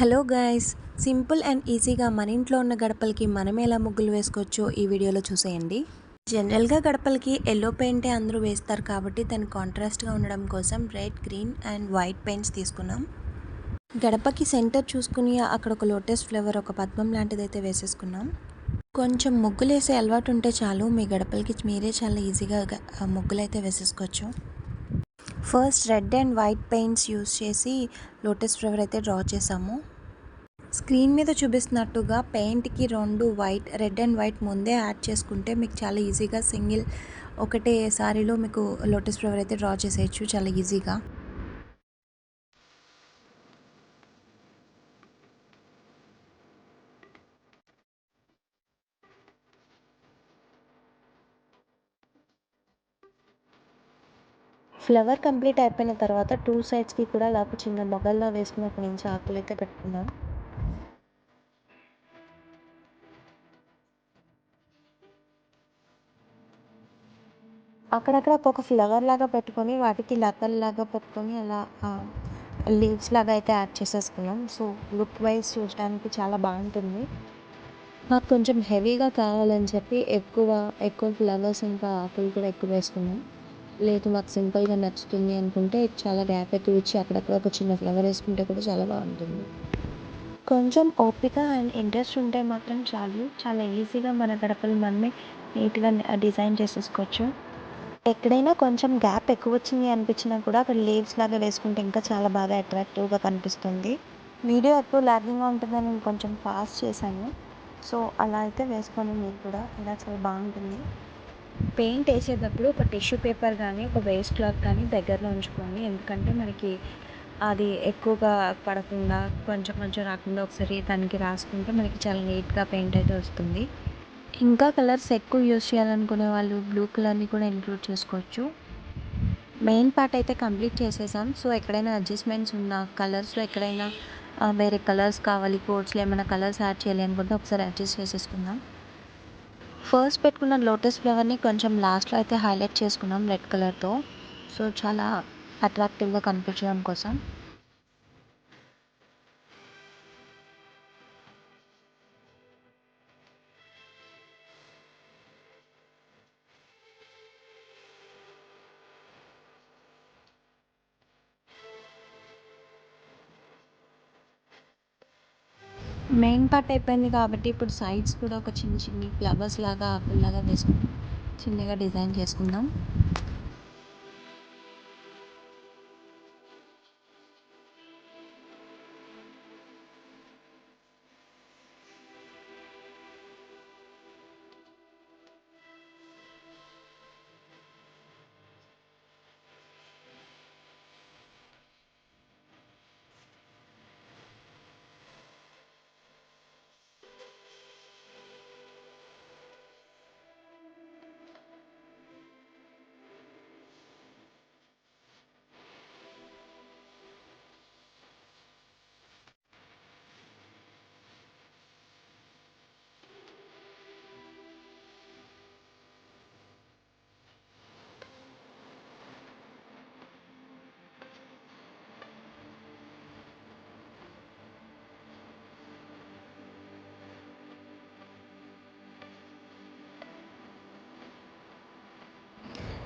Hello guys simple and ఈజీగా మన ఇంట్లో ఉన్న గడపలకి మనమే ఎలా ముగ్గులు వేసుకోవచ్చో ఈ వీడియోలో చూసేయండి. జనరల్గా గడపలకి ఎల్లో పెయింటే అందరూ వేస్తారు కాబట్టి దాని కాంట్రాస్ట్గా ఉండడం కోసం red green and white paints తీసుకున్నాం. గడపకి సెంటర్ చూసుకుని అక్కడ ఒక లోటస్ ఫ్లవర్ ఒక పద్మం లాంటిది అయితే వేసేసుకున్నాం. కొంచెం ముగ్గులు వేసే అలవాటు ఉంటే చాలు మీ గడపలకి మీరే చాలా ఈజీగా ముగ్గులైతే ముగ్గులు అయితే వేసేసుకోవచ్చు. First red and white paints use చేసి లోటస్ ఫ్లవర్ అయితే డ్రా చేసాము. స్క్రీన్ మీద చూపిస్తున్నట్టుగా పెయింట్కి రెండు వైట్ రెడ్ అండ్ వైట్ ముందే యాడ్ చేసుకుంటే మీకు చాలా ఈజీగా సింగిల్ ఒకటే సారీలో మీకు లోటస్ ఫ్లవర్ అయితే డ్రా చేసేయచ్చు చాలా ఈజీగా. ఫ్లవర్ కంప్లీట్ అయిపోయిన తర్వాత టూ సైడ్స్కి కూడా లాపు చిన్న మొగల్లా వేసుకుని అక్కడి నుంచి ఆకులు అయితే పెట్టుకున్నాం. అక్కడక్కడ ఒక్కొక్క ఫ్లవర్ లాగా పెట్టుకొని వాటికి లతల్లాగా పెట్టుకొని అలా లీవ్స్ లాగా అయితే యాడ్ చేసేసుకున్నాం. సో లుక్ వైజ్ చూడడానికి చాలా బాగుంటుంది. నాకు కొంచెం హెవీగా కావాలని చెప్పి ఎక్కువ ఎక్కువ ఫ్లవర్స్ ఇంకా ఆకులు కూడా ఎక్కువ వేసుకున్నాం. లేదు మాకు సింపుల్గా నచ్చుతుంది అనుకుంటే చాలా గ్యాప్ ఎక్కువ ఇచ్చి అక్కడక్కడ ఒక చిన్న ఫ్లవర్ వేసుకుంటే కూడా చాలా బాగుంటుంది. కొంచెం ఓపిక అండ్ ఇంట్రెస్ట్ ఉంటే మాత్రం చాలు. చాలా ఈజీగా మన గడపలు మనమే నీట్గా డిజైన్ చేసేసుకోవచ్చు. ఎక్కడైనా కొంచెం గ్యాప్ ఎక్కువ వచ్చింది అనిపించినా కూడా అక్కడ లీవ్స్ లాగా వేసుకుంటే ఇంకా చాలా బాగా అట్రాక్టివ్గా కనిపిస్తుంది. వీడియో ఎక్కువ లాగింగ్గా ఉంటుందని నేను కొంచెం ఫాస్ట్ చేశాను. సో అలా అయితే వేసుకొని మీరు కూడా. ఇలా చాలా బాగుంటుంది. పెయింట్ వేసేటప్పుడు ఒక టిష్యూ పేపర్ కానీ ఒక వేస్ట్ క్లాత్ కానీ దగ్గరలో ఉంచుకోండి. ఎందుకంటే మనకి అది ఎక్కువగా పడకుండా కొంచెం కొంచెం రాకుండా ఒకసారి దానికి రాసుకుంటే మనకి చాలా నీట్గా పెయింట్ అయితే వస్తుంది. ఇంకా కలర్స్ ఎక్కువ యూస్ చేయాలనుకునే వాళ్ళు బ్లూ కలర్ని కూడా ఇంక్లూడ్ చేసుకోవచ్చు. మెయిన్ పార్ట్ అయితే కంప్లీట్ చేసేసాం. సో ఎక్కడైనా అడ్జస్ట్మెంట్స్ ఉన్న కలర్స్లో ఎక్కడైనా వేరే కలర్స్ కావాలి కోట్స్లో ఏమైనా కలర్స్ యాడ్ చేయాలి అనుకుంటే ఒకసారి అడ్జస్ట్ చేసేసుకుందాం. ఫస్ట్ పెట్టుకున్న లోటస్ ఫ్లవర్ని కొంచెం లాస్ట్లో అయితే హైలైట్ చేసుకున్నాం రెడ్ కలర్తో. సో చాలా అట్రాక్టివ్గా కనిపించడం కోసం. మెయిన్ పార్ట్ అయిపోయింది కాబట్టి ఇప్పుడు సైడ్స్ కూడా ఒక చిన్న చిన్ని ఫ్లవర్స్ లాగా ఆకుల్లాగా వేసుకుని చిన్నగా డిజైన్ చేసుకుందాం.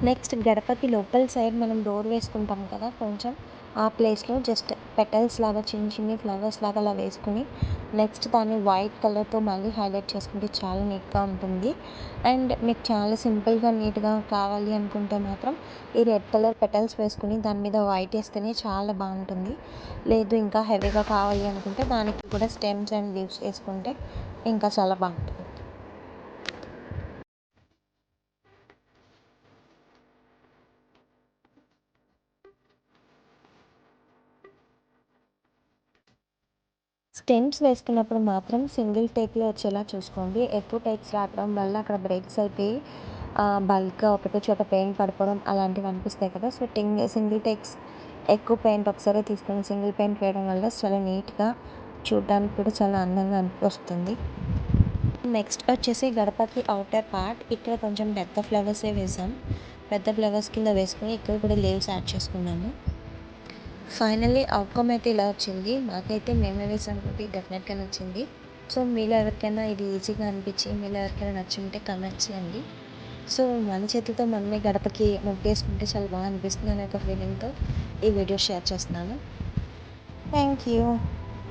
నెక్స్ట్ గడపకి లోపల సైడ్ మనం డోర్ వేసుకుంటాం కదా కొంచెం. ఆ ప్లేస్లో జస్ట్ పెటల్స్ లాగా చిన్న చిన్న ఫ్లవర్స్ లాగా అలా వేసుకుని నెక్స్ట్ దాన్ని వైట్ కలర్తో మళ్ళీ హైలైట్ చేసుకుంటే చాలా నీట్గా ఉంటుంది. అండ్ మీకు చాలా సింపుల్గా నీట్గా కావాలి అనుకుంటే మాత్రం ఈ రెడ్ కలర్ పెటల్స్ వేసుకుని దాని మీద వైట్ వేస్తేనే చాలా బాగుంటుంది. లేదు ఇంకా హెవీగా కావాలి అనుకుంటే దానికి కూడా స్టెమ్స్ అండ్ లీవ్స్ వేసుకుంటే ఇంకా చాలా బాగుంటుంది. స్టెమ్స్ వేసుకున్నప్పుడు మాత్రం సింగిల్ టేక్లో వచ్చేలా చూసుకోండి. ఎక్కువ టేక్స్ రావడం వల్ల అక్కడ బ్రేక్స్ అయిపోయి బల్క్గా ఒకటే చోట పెయింట్ పడిపోవడం అలాంటివి అనిపిస్తాయి కదా. సో టింగ్ సింగిల్ టేక్స్ ఎక్కువ పెయింట్ ఒకసారి తీసుకొని సింగిల్ పెయింట్ వేయడం వల్ల చాలా నీట్గా చూడడానికి కూడా చాలా అందంగా అనిపి వస్తుంది. నెక్స్ట్ వచ్చేసి గడపకి అవుటర్ పార్ట్. ఇక్కడ కొంచెం పెద్ద ఫ్లవర్సే వేసాం పెద్ద ఫ్లవర్స్ కింద వేసుకుని ఇక్కడ కూడా లీవ్స్ యాడ్ చేసుకున్నాము. ఫైనల్లీ అవుట్కమ్ అయితే ఇలా వచ్చింది. నాకైతే మేమే వేసాం కాబట్టి డెఫినెట్గా నచ్చింది. సో మీలో ఎవరికైనా ఇది ఈజీగా అనిపించి మీలో ఎవరికైనా నచ్చుంటే కమెంట్ చేయండి. సో మన చేతితో మనమే గడపకి ముగ్గేసుకుంటే చాలా బాగా అనిపిస్తుంది అనే ఒక ఫీలింగ్తో ఈ వీడియో షేర్ చేస్తున్నాను. Thank you